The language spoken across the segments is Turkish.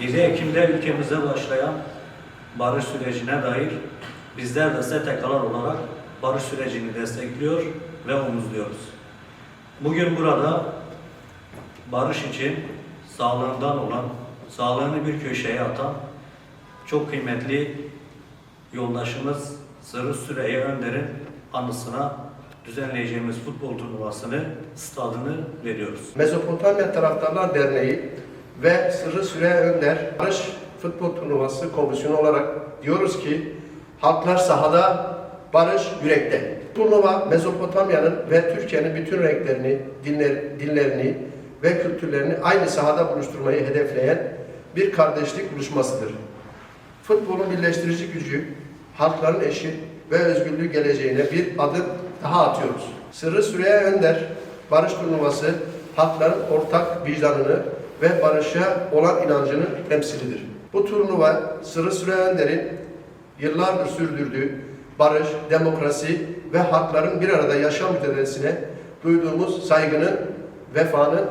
7 Ekim'de ülkemizde başlayan barış sürecine dair bizler de STK'lar olarak barış sürecini destekliyor ve omuzluyoruz. Bugün burada barış için sağlığından olan, sağlığını bir köşeye atan çok kıymetli yoldaşımız Sırrı Süreyya Önder'in anısına düzenleyeceğimiz futbol turnuvasını, stadını veriyoruz. Mezopotamya Taraftarlar Derneği ve Sırrı Süre Önder Barış Futbol Turnuvası Komisyonu olarak diyoruz ki halklar sahada, barış yürekte. Turnuva Mezopotamya'nın ve Türkiye'nin bütün renklerini, dinler, dinlerini ve kültürlerini aynı sahada buluşturmayı hedefleyen bir kardeşlik buluşmasıdır. Futbolun birleştirici gücü, halkların eşit ve özgürlüğü geleceğine bir adım daha atıyoruz. Sırrı Süreyya Önder Barış Turnuvası halkların ortak vicdanını ve barışa olan inancını temsilidir. Bu turnuva Sırrı Süreyya Önder'in yıllardır sürdürdüğü barış, demokrasi ve halkların bir arada yaşam mücadelesine duyduğumuz saygının, vefanın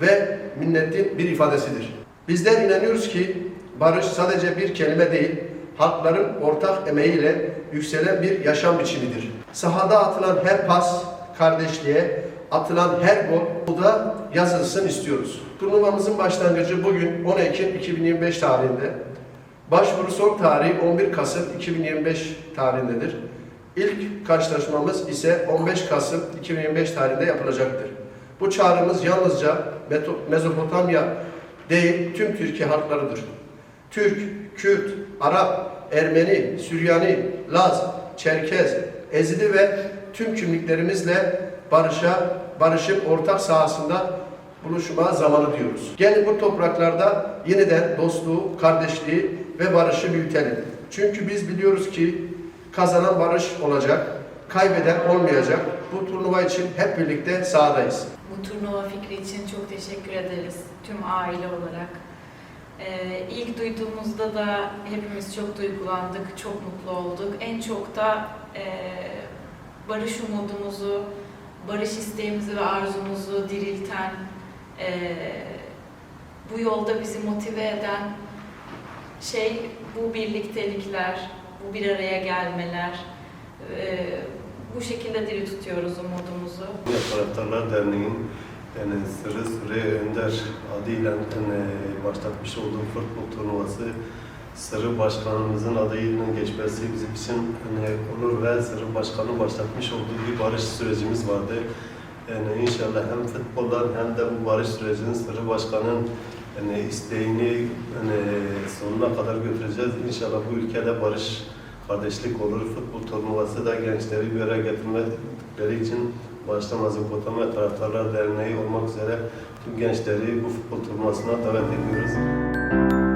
ve minnetin bir ifadesidir. Bizler inanıyoruz ki barış sadece bir kelime değil, halkların ortak emeğiyle yükselen bir yaşam biçimidir. Sahada atılan her pas, kardeşliğe, atılan her gol bu da yazılsın istiyoruz. Turnuvamızın başlangıcı bugün 10 Ekim 2025 tarihinde. Başvuru son tarihi 11 Kasım 2025 tarihindedir. İlk karşılaşmamız ise 15 Kasım 2025 tarihinde yapılacaktır. Bu çağrımız yalnızca Mezopotamya değil tüm Türkiye halklarıdır. Türk, Kürt, Arap, Ermeni, Süryani, Laz, Çerkez, Ezidi ve tüm kimliklerimizle barışa, barışın ortak sahasında buluşma zamanı diyoruz. Gelin bu topraklarda yeniden dostluğu, kardeşliği ve barışı büyütelim. Çünkü biz biliyoruz ki kazanan barış olacak, kaybeden olmayacak. Bu turnuva için hep birlikte sahadayız. Bu turnuva fikri için çok teşekkür ederiz tüm aile olarak. Ee, ilk duyduğumuzda da hepimiz çok duygulandık, çok mutlu olduk. En çok da e, barış umudumuzu, barış isteğimizi ve arzumuzu dirilten, e, bu yolda bizi motive eden şey bu birliktelikler, bu bir araya gelmeler. E, bu şekilde diri tutuyoruz umudumuzu. Taraftarlar Derneği'nin yani Sırrı Süre Önder adıyla yani başlatmış olduğu futbol turnuvası Sırrı Başkanımızın adıyla geçmesi bizim için hani onur ve Sırrı Başkan'ın başlatmış olduğu bir barış sürecimiz vardı. Yani inşallah hem futboldan hem de bu barış sürecinin Sırrı Başkan'ın yani isteğini yani sonuna kadar götüreceğiz. İnşallah bu ülkede barış, kardeşlik olur. Futbol turnuvası da gençleri bir araya getirmekleri için başta Mezopotamya Taraftarlar Derneği olmak üzere tüm gençleri bu futbol turnuvasına davet ediyoruz.